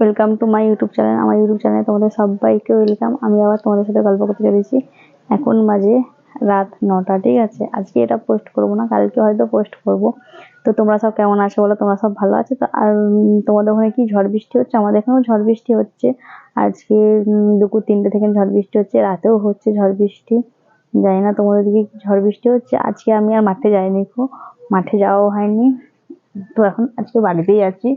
Welcome to my YouTube channel আমার YouTube চ্যানেলে তোমাদের সবাইকে ওয়েলকাম আমি আবার তোমাদের সাথে গল্প করতে চলেছি। এখন বাজে রাত নটা, ঠিক আছে? আজকে এটা পোস্ট করব না, কালকে হয়তো পোস্ট করব। তো তোমরা সব কেমন আছো বলো? তোমরা সব ভালো আছো? তো আর তোমাদের ওখানে কি ঝড় বৃষ্টি হচ্ছে? আমাদের এখানেও ঝড় বৃষ্টি হচ্ছে। আজকে দুপুর তিনটে থেকে ঝড় বৃষ্টি হচ্ছে। রাতেও হচ্ছে ঝড় বৃষ্টি। জানি না তোমাদের দিকে ঝড় বৃষ্টি হচ্ছে। আজকে আমি আর মাঠে যাইনি কো মাঠে যাওয়াও হয়নি। তো এখন আজকে বাড়িতেই আছি।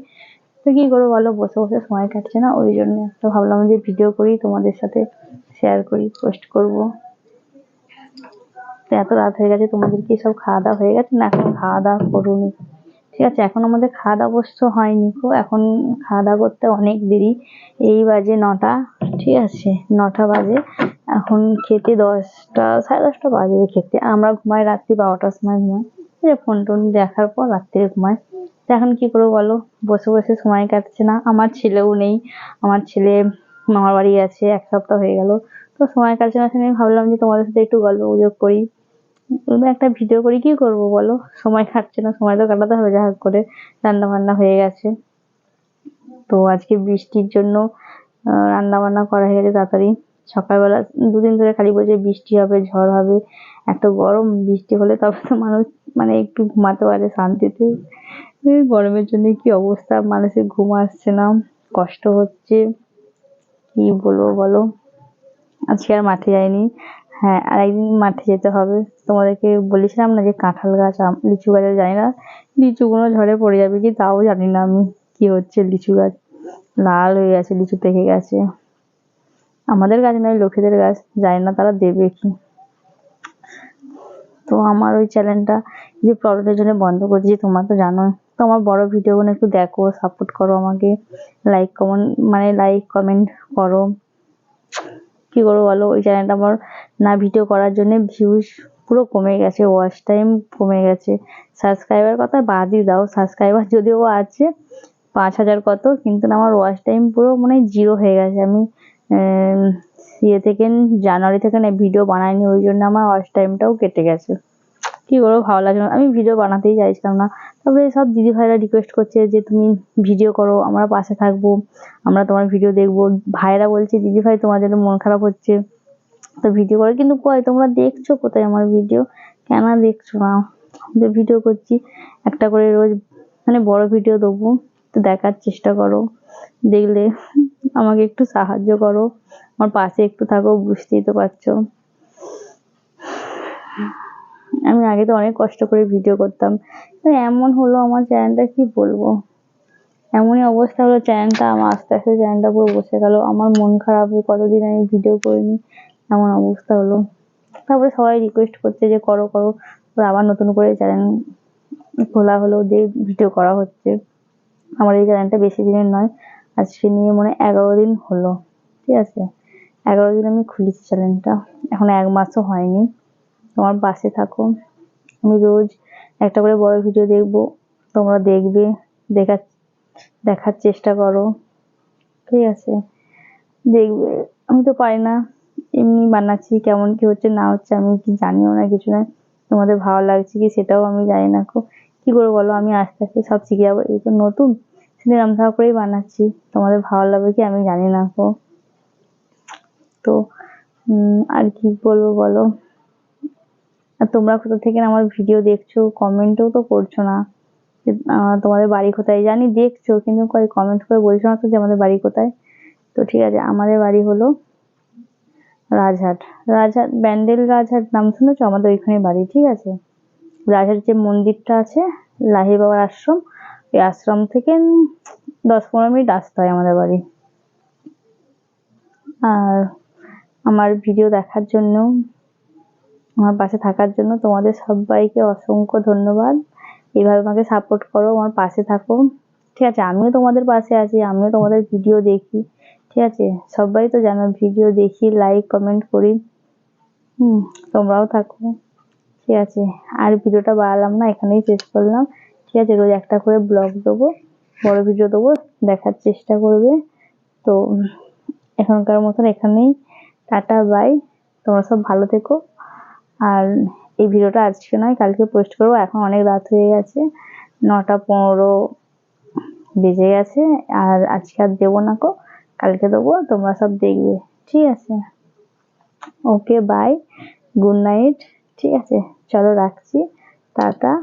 তো কি করব বলো? বসে বসে সময় কাটছে না, ওই জন্য একটা ভাবলাম যে ভিডিও করি, তোমাদের সাথে শেয়ার করি পোস্ট করব। তো এত রাত হয়ে গেছে, তোমাদের কি সব খাওয়া দাওয়া হয়ে গেছে? না, এখন খাওয়া দাওয়া করুনি। ঠিক আছে, এখন আমাদের খাওয়া দাওয়া অবশ্য হয়নি গো, এখন খাওয়া দাওয়া করতে অনেক দেরি। এই বাজে নটা, ঠিক আছে, নটা বাজে। এখন খেতে দশটা, সাড়ে দশটা বাজে খেতে। আমরা ঘুমাই রাত্রি বারোটার সময় ঘুমাই। এই যে ফোন টোন দেখার পর রাত্রে ঘুমাই। তো এখন কি করব বলো? বসে বসে সময় কাটছে না। আমার ছেলেও নেই। আমার ছেলে মামার বাড়ি আছে, এক সপ্তাহ হয়ে গেল। তো সময় কাটছে না সেখানে ভাবলাম যে তোমাদের সাথে একটু গল্প গুজব করি একটা ভিডিও করি, কি করব বলো? সময় কাটছে না, সময় তো কাটাতে হবে যা করে। রান্না বান্না হয়ে গেছে। তো আজকে বৃষ্টির জন্য রান্না বান্না করা হয়ে গেছে তাড়াতাড়ি। সকালবেলা দুদিন ধরে খালি বলছে বৃষ্টি হবে, ঝড় হবে। এত গরম, বৃষ্টি হলে তবে তো মানুষ মানে একটু ঘুমাতে পারে শান্তিতে। এই গরমের জন্য কি অবস্থা? মানুষের ঘুম আসছে না, কষ্ট হচ্ছে। কি বলব বলো? আজকে আর মাঠে যাইনি। হ্যাঁ আর একদিন মাঠে যেতে হবে। তোমাদেরকে বলেছিলাম না যে কাঁঠাল গাছ লিচু গাছে জানি না। লিচুগুলো ঝড়ে পড়ে যাবে কি তাও জানি না আমি। কি হচ্ছে লিচু গাছ? লাল হয়ে গেছে, লিচু পেকে গেছে। আমাদের গাছ নয়, লোকেদের গাছ। জানি না তারা দেবে কি। তো আমার ওই চ্যানেলটা যে প্রবলেমের জন্য বন্ধ করে দিয়েছি তোমরা তো জানো তো আমার বড় ভিডিওগুলো একটু দেখো সাপোর্ট করো আমাকে লাইক কমেন্ট মানে লাইক কমেন্ট করো। কি করব বলো? ওই চ্যানেলটা আমার না ভিডিও করার জন্য ভিউজ পুরো কমে গেছে ওয়াচ টাইম কমে গেছে। সাবস্ক্রাইবার কথা বাদই দাও সাবস্ক্রাইবার যদিও আছে, পাঁচ হাজার কত, কিন্তু আমার ওয়াচ টাইম পুরো মানে জিরো হয়ে গেছে। আমি ইয়ে থেকে জানুয়ারি থেকে না ভিডিও বানাইনি, ওই জন্য আমার ওয়াচ টাইমটাও কেটে গেছে। কি করব, ভালো লাগছে না। আমি ভিডিও বানাতেই চাইছিলাম না। তারপরে সব দিদি ভাইরা রিকোয়েস্ট করছে যে, তুমি ভিডিও করো, আমরা পাশে থাকব, আমরা তোমার ভিডিও দেখব। ভাইরা বলছে, দিদি ভাই, তোমার জন্য মন খারাপ হচ্ছে। তো ভিডিও করে, কিন্তু কয় তোমরা দেখছ কোথায় আমার ভিডিও কেন দেখছ না? যে ভিডিও করছি, একটা করে রোজ মানে বড় ভিডিও দেবো তো দেখার চেষ্টা করো, দেখলে আমাকে একটু সাহায্য করো। আমার পাশে একটু থাকো, বুঝতেই তো পারছ। আমি আগে তো অনেক কষ্ট করে ভিডিও করতাম। তো এমন হলো আমার চ্যানেলটা, কি বলব? এমনই অবস্থা হলো চ্যানেলটা, আমার আস্তে আস্তে চ্যানেলটা পুরো বসে গেল। আমার মন খারাপ হয়ে কতদিন আমি ভিডিও করিনি, এমন অবস্থা হলো। তারপরে সবাই রিকোয়েস্ট করছে যে করো করো। আবার নতুন করে চ্যানেল খোলা হলো, দিয়ে ভিডিও করা হচ্ছে। আমার এই চ্যানেলটা বেশি দিনের নয় আজকে নিয়ে মনে এগারো দিন হলো। ঠিক আছে? এগারো দিন আমি খুলেছি চ্যানেলটা। এখন এক মাসও হয়নি। তোমার পাশে থাকো। আমি রোজ একটা করে বড় ভিডিও দেখব। তোমরা দেখবে দেখার দেখার চেষ্টা করো। ঠিক আছে? দেখবে। আমি তো পারি না এমনি বানাচ্ছি কেমন কি হচ্ছে না হচ্ছে আমি কি জানিও না কিছু না। তোমাদের ভালো লাগছে কি সেটাও আমি জানি না খুব। কি করে বলো? আমি আস্তে আস্তে সব শিখে যাব। এই তো নতুন সেদিন রামধার করেই বানাচ্ছি। তোমাদের ভালো লাগবে কি আমি জানি না তো উম, আর কি বলব বলো? আর তোমরা কোথা থেকে আমার ভিডিও দেখছ? কমেন্টও তো করছ না। তোমাদের বাড়ি কোথায়? জানি দেখছ, কিন্তু কই কমেন্ট করে বলছো না তো যে আমাদের বাড়ি কোথায়? তো ঠিক আছে, আমাদের বাড়ি হলো রাজহাট। রাজহাট, ব্যান্ডেল রাজহাট নাম শুনেছো? আমাদের ওইখানে বাড়ি, ঠিক আছে? রাজহাট যে মন্দিরটা আছে লাহি বাবার আশ্রম, ওই আশ্রম থেকে দশ পনেরো মিনিট আসতে হয় আমাদের বাড়ি। আর আমার ভিডিও দেখার জন্য আমার পাশে থাকার জন্য তোমাদের সবাইকে অসংখ্য ধন্যবাদ। এইভাবে আমাকে সাপোর্ট করো, আমার পাশে থাকো। ঠিক আছে, আমিও তোমাদের পাশে আছি, আমিও তোমাদের ভিডিও দেখি। ঠিক আছে, সবাই তো জানো ভিডিও দেখি লাইক কমেন্ট করি। হুম, তোমরাও থাকো। ঠিক আছে, আর ভিডিওটা বাড়ালাম না, এখানেই শেষ করলাম। ঠিক আছে, রোজ একটা করে ব্লগ দেবো, বড় ভিডিও দেবো, দেখার চেষ্টা করবে। তো, এখনকার মতন এখানেই, টাটা বাই তোমরা সব ভালো থেকো। আর এই ভিডিওটা আজকে নয়, কালকে পোস্ট করব। এখন অনেক রাত হয়ে গেছে, নটা পনেরো বেজে গেছে, আর আজকে আর দেবো না কো কালকে দেবো, তোমরা সব দেখবে, ঠিক আছে? ওকে বাই গুড নাইট ঠিক আছে? চলো রাখছি, টাটা।